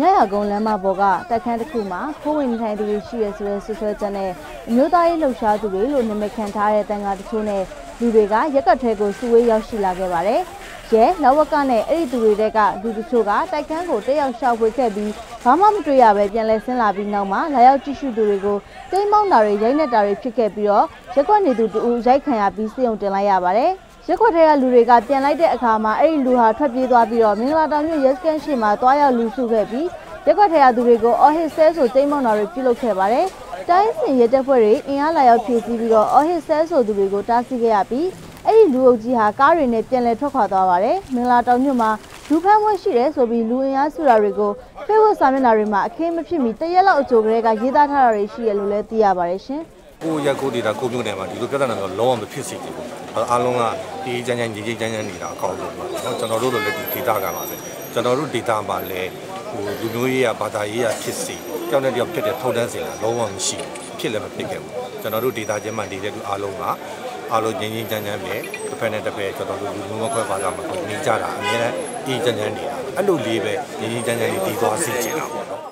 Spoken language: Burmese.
ညရကုန်းလမ်းမပေါ်ကတက်ခန်းတစ်ခုမှာခိုးဝင်နေထိုင်သူတွေရှိရဆိုတဲ့ဆွဆွဲချက်နဲ့အမျိုးသားရေးလှုပ်ရှားသူတွေလို့နာမည်ခံထားတဲ့တန်ခါတချို့နဲ့လူတွေကရက်ကွက်ထဲကိုစုဝေးရောက်ရှိလာခဲ့ပါတယ်။ရဲလဝကနဲ့အဲ့ဒီသူတွေတဲ့ကလူတချို့ကတိုက်ခန်းကိုတက်ရောက်ရှောက်ဖွေခဲ့ပြီးဘာမှမတွေ့ရပဲပြန်လဲဆင်းလာပြီးနောက်မှာလာရောက်ကြည့်ရှုသူတွေကိုတိမ်းမောင်းတာတွေရိုက်နှက်တာတွေဖြစ်ခဲ့ပြီးတော့ရက်ကွက်နေသူတူရိုက်ခံရပြီးစေုံတင်လိုက်ရပါတယ်။ ရက်ခွက်ထဲကလူတွေကပြန်လိုက်တဲ့အခါမှာအဲ့ဒီလူဟာထွက်ပြေးသွားပြီးတော့မင်္ဂလာတောင်မြို့ရဲစခန်းရှိမှာတွားရောက်လူစုခဲ့ပြီးရက်ခွက်ထဲကသူတွေကိုအော်ဟစ်ဆဲဆိုတိမ်းမောင်းတာတွေပြုလုပ်ခဲ့ပါတယ်။တိုင်းစင်ရဲတပ်ဖွဲ့တွေအင်အားလာရောက်ဖြည့်ဆည်းပြီးတော့အော်ဟစ်ဆဲဆိုသူတွေကိုတားဆီးခဲ့ရပြီးအဲ့ဒီလူအုပ်ကြီးဟာကားတွေနဲ့ပြန်လည်ထွက်ခွာသွားပါတယ်။မင်္ဂလာတောင်မြို့မှာလူဖမ်းပွဲရှိတယ်ဆိုပြီးလူအင်အားစုတာတွေကိုဖေ့ဘုတ်စာမျက်နှာတွေမှာအခင်းမဖြစ်မီတရက်လောက်အကြိုကလေးကရေးသားထားတာတွေရှိရလို့လည်းသိရပါတယ်ရှင်။ ကိုရက်ကိုဒေတာကိုမျိုးနယ်မှာဒီလိုပြဿနာမျိုးလုံးဝမဖြစ်စေချင်ဘူး။အားလုံးကဒီချမ်းချမ်းကြီးကြီးချမ်းချမ်းနေတာအကောင်းဆုံးပါ။ကျွန်တော်တို့တို့လည်းဒီဒေတာကပါပဲ။ကျွန်တော်တို့ဒေတာမှာလည်းဟိုလူမျိုးရေးရဘာသာရေးရဖြစ်စီကြောက်တဲ့တယောက်ဖြစ်တဲ့ထောက်တန်းစင်လာလုံးဝမရှိဘူးဖြစ်လည်းမဖြစ်ခဲ့ဘူး။ကျွန်တော်တို့ဒေတာချင်းမှနေတဲ့လူအားလုံးကအားလုံးငြင်းငြင်းချမ်းချမ်းပဲတစ်ဖက်နဲ့တစ်ဖက်ကျွန်တော်တို့လူမျိုးမခွဲပါကြမှာနေကြတာအများနဲ့အေးချမ်းချမ်းနေတာအဲ့လိုလေးပဲငြင်းငြင်းချမ်းချမ်းလေးဒီသွားစီချင်တာပေါ့